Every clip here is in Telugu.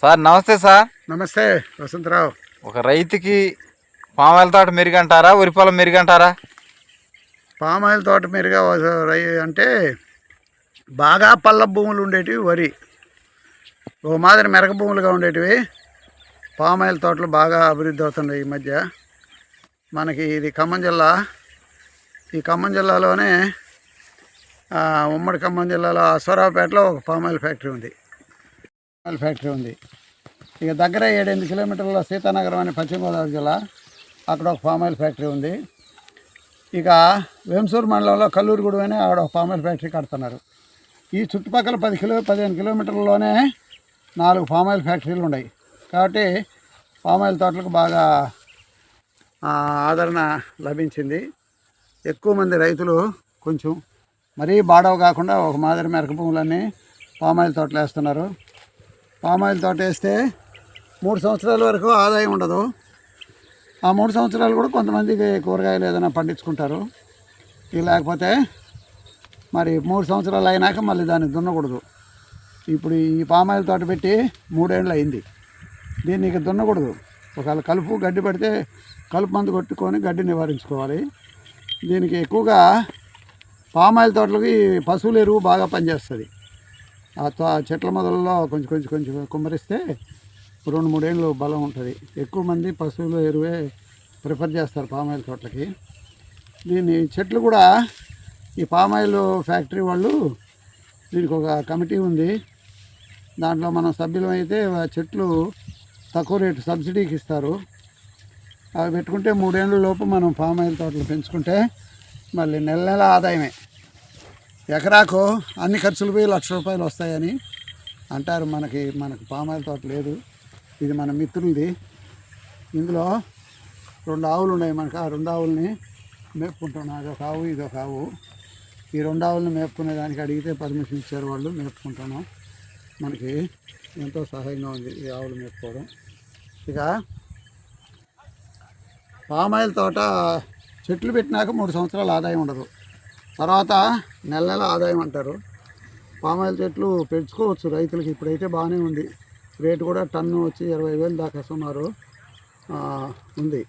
సార్ నమస్తే సార్. నమస్తే వసంతరావు. ఒక రైతుకి పామాయిల తోట మెరుగంటారా వరి పొలం మెరుగంటారా? పామాయిల్ తోట మీరుగా అంటే బాగా పల్ల భూములు ఉండేటివి వరి. ఓ మాదిరి మెరక భూములుగా ఉండేటివి. పామాయిల్ తోటలు బాగా అభివృద్ధి అవుతున్నాయి ఈ మధ్య. మనకి ఇది ఖమ్మం జిల్లా. ఈ ఖమ్మం జిల్లాలోనే ఉమ్మడి ఖమ్మం జిల్లాలో అశ్వరావుపేటలో ఒక పామాయిల్ ఫ్యాక్టరీ ఉంది. ఆయిల్ ఫ్యాక్టరీ ఉంది. ఇక దగ్గర ఏడెనిమిది కిలోమీటర్ల సీతానగరం అనే పశ్చిమ గోదావరి జిల్లా. అక్కడ ఒక పామాయిల్ ఫ్యాక్టరీ ఉంది. ఇక వేంసూరు మండలంలో కల్లూరుగూడెం అని అక్కడ ఒక పామాయిల్ ఫ్యాక్టరీ కడుతున్నారు. ఈ చుట్టుపక్కల పది కిలో పదిహేను కిలోమీటర్లలోనే నాలుగు పామాయిల్ ఫ్యాక్టరీలు ఉన్నాయి. కాబట్టి పామాయిల్ తోటలకు బాగా ఆదరణ లభించింది. ఎక్కువ మంది రైతులు కొంచెం మరీ బాడవ కాకుండా ఒక మాదిరి మెరక భూములన్నీ పామాయిల్ తోటలు వేస్తున్నారు. పామాయిల్ తోట వేస్తే మూడు సంవత్సరాల వరకు ఆదాయం ఉండదు. ఆ మూడు సంవత్సరాలు కూడా కొంతమందికి కూరగాయలు ఏదైనా పండించుకుంటారు. ఇక లేకపోతే మరి మూడు సంవత్సరాలు అయినాక మళ్ళీ దాన్ని దున్నకూడదు. ఇప్పుడు ఈ పామాయిల్ తోట పెట్టి మూడేళ్ళు అయింది. దీన్ని ఇక దున్నకూడదు. ఒకవేళ కలుపు గడ్డి పడితే కలుపు మందు కొట్టుకొని గడ్డి నివారించుకోవాలి. దీనికి ఎక్కువగా పామాయిల్ తోటలకి పశువుల ఎరువు బాగా పనిచేస్తుంది. ఆ ఆ చెట్ల మొదలలో కొంచెం కొంచెం కొంచెం కుమ్మరిస్తే రెండు మూడేళ్ళు బలం ఉంటుంది. ఎక్కువ మంది పశువులు ఎరువే ప్రిఫర్ చేస్తారు పామాయిల్ తోటలకి. దీని చెట్లు కూడా ఈ పామాయిల్ ఫ్యాక్టరీ వాళ్ళు దీనికి ఒక కమిటీ ఉంది. దాంట్లో మనం సభ్యులం అయితే ఆ చెట్లు తక్కువ రేటు సబ్సిడీకి ఇస్తారు. అవి పెట్టుకుంటే మూడేళ్ళ లోపు మనం పామాయిల్ తోటలు పెంచుకుంటే మళ్ళీ నెల నెల ఆదాయమే. ఎకరాకు అన్ని ఖర్చులు పోయి లక్ష రూపాయలు వస్తాయని అంటారు మనకి మనకు పామాయిల్ తోట లేదు. ఇది మన మిత్రులది ఇందులో రెండు ఆవులు ఉన్నాయి మనకు. ఆ రెండు ఆవుల్ని మేపుకుంటున్నాం. అదొక ఆవు ఇదొక ఆవు. ఈ రెండు ఆవులను మేపుకునే దానికి అడిగితే పర్మిషన్ ఇచ్చారు వాళ్ళు. మేపుకుంటున్నాం. మనకి ఎంతో సహాయంగా ఉంది ఈ ఆవులు మేపుకోవడం. ఇక పామాయిల్ తోట చెట్లు పెట్టినాక మూడు సంవత్సరాలు ఆదాయం ఉండదు. తర్వాత నెల నెల ఆదాయం అంటారు. పామాయిల్ చెట్లు పెంచుకోవచ్చు రైతులకి. ఇప్పుడైతే బాగానే ఉంది. రేటు కూడా టన్ను వచ్చి ఇరవై వేలు దాకా సుమారు ఉంది.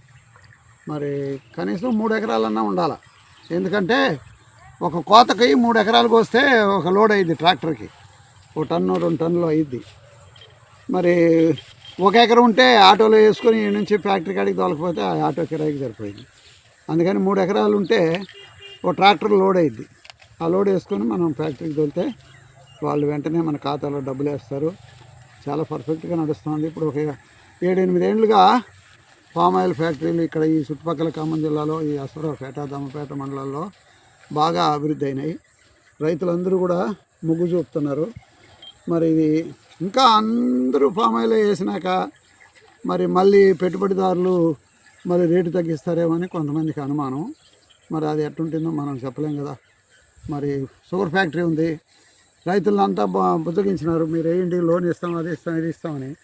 మరి కనీసం మూడు ఎకరాలన్నా ఉండాలి. ఎందుకంటే ఒక కోతకి మూడు ఎకరాలకు వస్తే ఒక లోడ్ అయ్యిద్ది ట్రాక్టర్కి. ఒక టన్ను రెండు టన్నులు అయ్యిద్ది. మరి ఒక ఎకరం ఉంటే ఆటోలో వేసుకొని నుంచి ఫ్యాక్టరీ కాడికి తోలకపోతే ఆ ఆటో కిరాయికి సరిపోయింది. అందుకని మూడు ఎకరాలు ఉంటే ఒక ట్రాక్టర్ లోడ్ అయ్యిద్ది ఆ లోడ్ వేసుకొని మనం ఫ్యాక్టరీకి తోలితే వాళ్ళు వెంటనే మన ఖాతాలో డబ్బులు వేస్తారు. చాలా పర్ఫెక్ట్గా నడుస్తుంది. ఇప్పుడు ఒక ఏడెనిమిదేళ్ళుగా పామ్ ఆయిల్ ఫ్యాక్టరీలు ఇక్కడ ఈ చుట్టుపక్కల ఖమ్మం జిల్లాలో ఈ అశ్వరావుపేట దమ్మపేట మండలాల్లో బాగా అభివృద్ధి అయినాయి. రైతులందరూ కూడా మొగ్గు చూపుతున్నారు. మరి ఇది ఇంకా అందరూ పామ్ ఆయిల్ వేసినాక మరి మళ్ళీ పెట్టుబడిదారులు మరి రేటు తగ్గిస్తారేమో అని కొంతమందికి అనుమానం. మరి అది ఎట్టుంటుందో మనం చెప్పలేం కదా. మరి షుగర్ ఫ్యాక్టరీ ఉంది. రైతులంతా బా- బుజ్జగించినారు. మీరు వేయండి లోన్ ఇస్తాం అది ఇస్తాం ఇది ఇస్తామని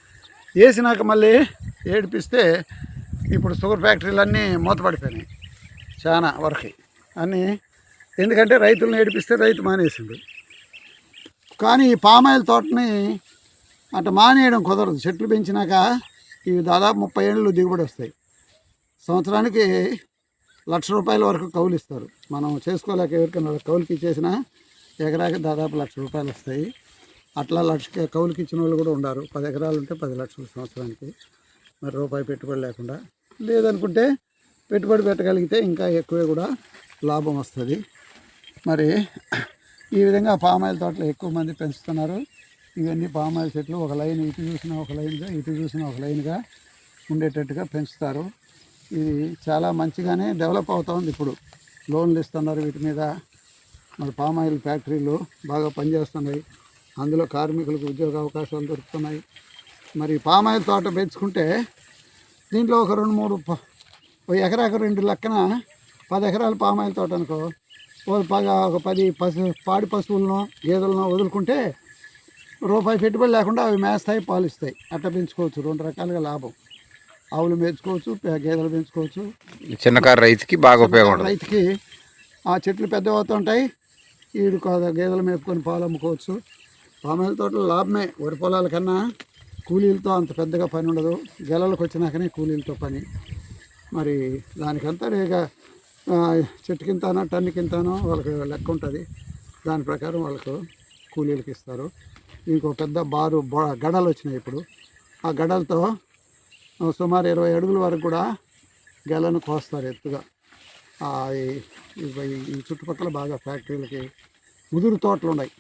వేసినాక మళ్ళీ ఏడిపిస్తే ఇప్పుడు షుగర్ ఫ్యాక్టరీలన్నీ మూతపడిపోయినాయి. చాలా వరకు. అని ఎందుకంటే రైతులను ఏడిపిస్తే రైతు మానేసింది కానీ ఈ పామాయిల్ తోటని అట్ట మానేయడం కుదరదు. చెట్లు పెంచినాక ఇవి దాదాపు ముప్పై ఏళ్ళు దిగుబడి వస్తాయి. సంవత్సరానికి లక్ష రూపాయల వరకు కౌలు ఇస్తారు. మనం చేసుకోలేక ఎవరికైనా కౌలుకి ఇచ్చేసినా ఎకరాకి దాదాపు లక్ష రూపాయలు వస్తాయి. అట్లా లక్ష కౌలుకి ఇచ్చిన వాళ్ళు కూడా ఉన్నారు పది ఎకరాలు ఉంటే పది లక్షలు సంవత్సరానికి. మరి రూపాయి పెట్టుబడి లేకుండా. లేదనుకుంటే పెట్టుబడి పెట్టగలిగితే ఇంకా ఎక్కువే కూడా లాభం వస్తుంది. మరి ఈ విధంగా పామాయిల్ తోటలు ఎక్కువ మంది పెంచుతున్నారు. ఇవన్నీ పామ్ ఆయిల్ చెట్లు ఒక లైన్ ఇటు చూసినా ఒక లైన్గా ఇటు చూసినా ఒక లైన్గా ఉండేటట్టుగా పెంచుతారు. ఇది చాలా మంచిగానే డెవలప్ అవుతుంది ఇప్పుడు. లోన్లు ఇస్తున్నారు వీటి మీద. మరి పామాయిల్ ఫ్యాక్టరీలు బాగా పనిచేస్తున్నాయి. అందులో కార్మికులకు ఉద్యోగ అవకాశాలు దొరుకుతున్నాయి. మరి పామాయిల్ తోట పెంచుకుంటే దీంట్లో ఒక రెండు మూడు ఒక ఎకరాకు రెండు లెక్కన పది ఎకరాల పామాయిల్ తోట అనుకో. పగా ఒక పది పశు పాడి పశువులను గేదెలను వదులుకుంటే రూపాయి పెట్టుబడి లేకుండా అవి మేస్తాయి పాలిస్తాయి. అట్ట పెంచుకోవచ్చు. రెండు రకాలుగా లాభం. ఆవులు పెంచుకోవచ్చు గేదెలు పెంచుకోవచ్చు. చిన్నకారు రైతుకి బాగా ఉపయోగం రైతుకి ఆ చెట్లు పెద్ద అవుతుంటాయి ఈడు కాదు గేదెలు మేపుకొని పాలు అమ్ముకోవచ్చు. పామాయిల్ తోటలు లాభమే వరి పొలాల కన్నా. కూలీలతో అంత పెద్దగా పని ఉండదు. గెలలకు వచ్చినాకనే కూలీలతో పని. మరి దానికంతా రేగా ఆ, చెట్టు కింతానో టన్ను కింతానో వాళ్ళకి లెక్క ఉంటుంది. దాని ప్రకారం వాళ్ళకు కూలీలకు ఇస్తారు. ఇంకో పెద్ద బారు బొ- గడలు వచ్చినాయి ఇప్పుడు. ఆ గడలతో సుమారు ఇరవై అడుగుల వరకు కూడా గెలను కోస్తారు ఎత్తుగా. ఈ- చుట్టుపక్కల బాగా ఫ్యాక్టరీలకి ముదురు తోటలు ఉన్నాయి.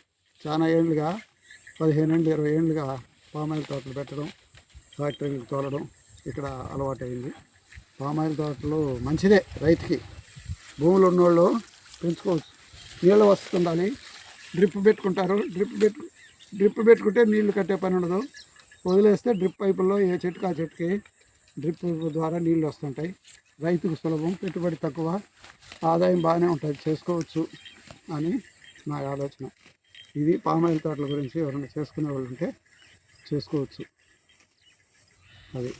చాలా ఏళ్ళుగా పదిహేను ఏళ్ళు ఇరవై ఏళ్ళుగా పామాయిల్ తోటలు పెట్టడం ఫ్యాక్టరీలకు తోలడం ఇక్కడ అలవాటైంది. పామాయిల్ తోటలు మంచిదే రైతుకి. భూములు ఉన్నోళ్ళు పెంచుకోవచ్చు. నీళ్ళు వస్తుండాలి డ్రిప్ పెట్టుకుంటారు. డ్రిప్ పెట్టు డ్రిప్ పెట్టుకుంటే నీళ్ళు కట్టే పని ఉండదు. వదిలేస్తే డ్రిప్ పైపుల్లో ఏ చెట్టుకు ఆ చెట్టుకి డ్రిప్ ద్వారా నీళ్ళు వస్తుంటాయి. రైతుకు సులభం పెట్టుబడి తక్కువ ఆదాయం బాగానే ఉంటుంది చేసుకోవచ్చు అని నా ఆలోచన. ఇది పామాయిల్ తోటల గురించి ఎవరైనా చేసుకునే వాళ్ళు ఉంటే చేసుకోవచ్చు. అది.